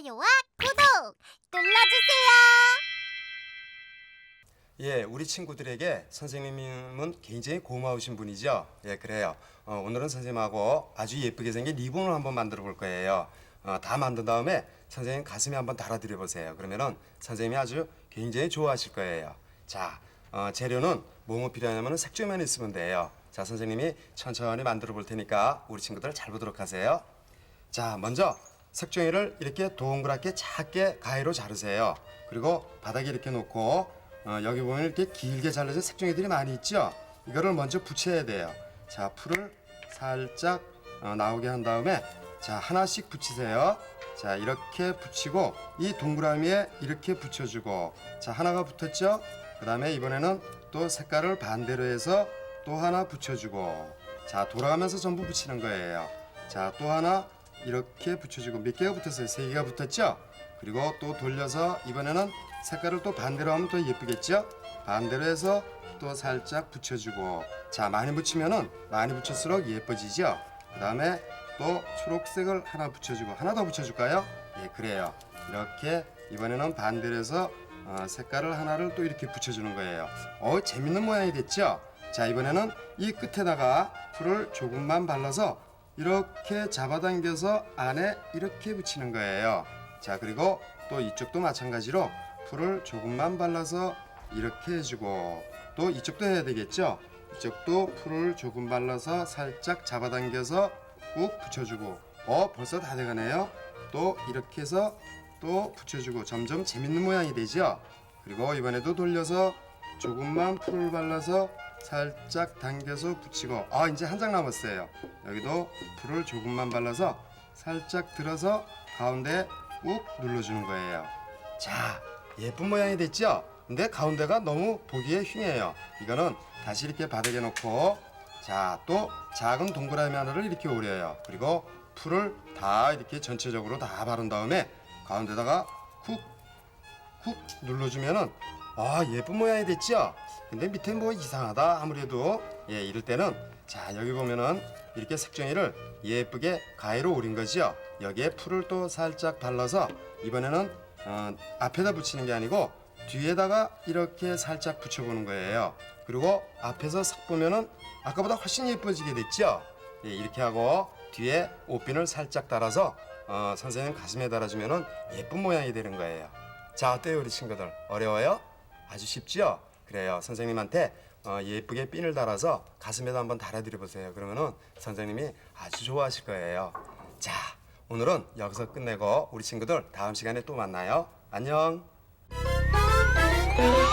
좋아요와 구독 눌러주세요. 예, 우리 친구들에게 선생님은 굉장히 고마우신 분이죠. 예, 그래요. 어, 오늘은 선생님하고 아주 예쁘게 생긴 리본을 한번 만들어 볼 거예요. 어, 다 만든 다음에 선생님 가슴에 한번 달아드려 보세요. 그러면은 선생님이 아주 굉장히 좋아하실 거예요. 자, 어, 재료는 뭐뭐 필요하냐면 색조만 있으면 돼요. 자, 선생님이 천천히 만들어 볼 테니까 우리 친구들 잘 보도록 하세요. 자, 먼저 색종이를 이렇게 동그랗게 작게 가위로 자르세요. 그리고 바닥에 이렇게 놓고 어, 여기 보면 이렇게 길게 잘라진 색종이들이 많이 있죠. 이거를 먼저 붙여야 돼요. 자, 풀을 살짝 어, 나오게 한 다음에 자 하나씩 붙이세요. 자 이렇게 붙이고 이 동그라미에 이렇게 붙여주고 자 하나가 붙었죠. 그 다음에 이번에는 또 색깔을 반대로 해서 또 하나 붙여주고 자 돌아가면서 전부 붙이는 거예요. 자 또 하나 이렇게 붙여주고 몇 개가 붙었어요? 세 개가 붙었죠? 그리고 또 돌려서 이번에는 색깔을 또 반대로 하면 더 예쁘겠죠? 반대로 해서 또 살짝 붙여주고 자 많이 붙이면은 많이 붙일수록 예뻐지죠? 그 다음에 또 초록색을 하나 붙여주고 하나 더 붙여줄까요? 예 그래요 이렇게 이번에는 반대로 해서 어, 색깔을 하나를 또 이렇게 붙여주는 거예요 어 재밌는 모양이 됐죠? 자 이번에는 이 끝에다가 풀을 조금만 발라서 이렇게 잡아당겨서 안에 이렇게 붙이는 거예요. 자 그리고 또 이쪽도 마찬가지로 풀을 조금만 발라서 이렇게 해주고 또 이쪽도 해야 되겠죠. 이쪽도 풀을 조금 발라서 살짝 잡아당겨서 꾹 붙여주고 어 벌써 다 돼가네요. 또 이렇게 해서 또 붙여주고 점점 재밌는 모양이 되죠. 그리고 이번에도 돌려서 조금만 풀을 발라서 살짝 당겨서 붙이고 아 이제 한 장 남았어요. 여기도 풀을 조금만 발라서 살짝 들어서 가운데 꾹 눌러주는 거예요. 자 예쁜 모양이 됐죠? 근데 가운데가 너무 보기에 흉해요. 이거는 다시 이렇게 바닥에 놓고 자 또 작은 동그라미 하나를 이렇게 오려요. 그리고 풀을 다 이렇게 전체적으로 다 바른 다음에 가운데다가 쿡훅 눌러주면은 아 예쁜 모양이 됐죠? 근데 밑에 뭐 이상하다 아무래도. 예 이럴 때는 자 여기 보면은 이렇게 색종이를 예쁘게 가위로 오린 거죠 여기에 풀을 또 살짝 발라서 이번에는 어, 앞에다 붙이는 게 아니고 뒤에다가 이렇게 살짝 붙여보는 거예요. 그리고 앞에서 싹 보면은 아까보다 훨씬 예뻐지게 됐죠 예 이렇게 하고 뒤에 옷핀을 살짝 달아서 어, 선생님 가슴에 달아주면은 예쁜 모양이 되는 거예요. 자 어때요 우리 친구들? 어려워요? 아주 쉽죠? 그래요 선생님한테 어, 예쁘게 핀을 달아서 가슴에도 한번 달아드려 보세요 그러면은 선생님이 아주 좋아하실 거예요 자 오늘은 여기서 끝내고 우리 친구들 다음 시간에 또 만나요 안녕 네.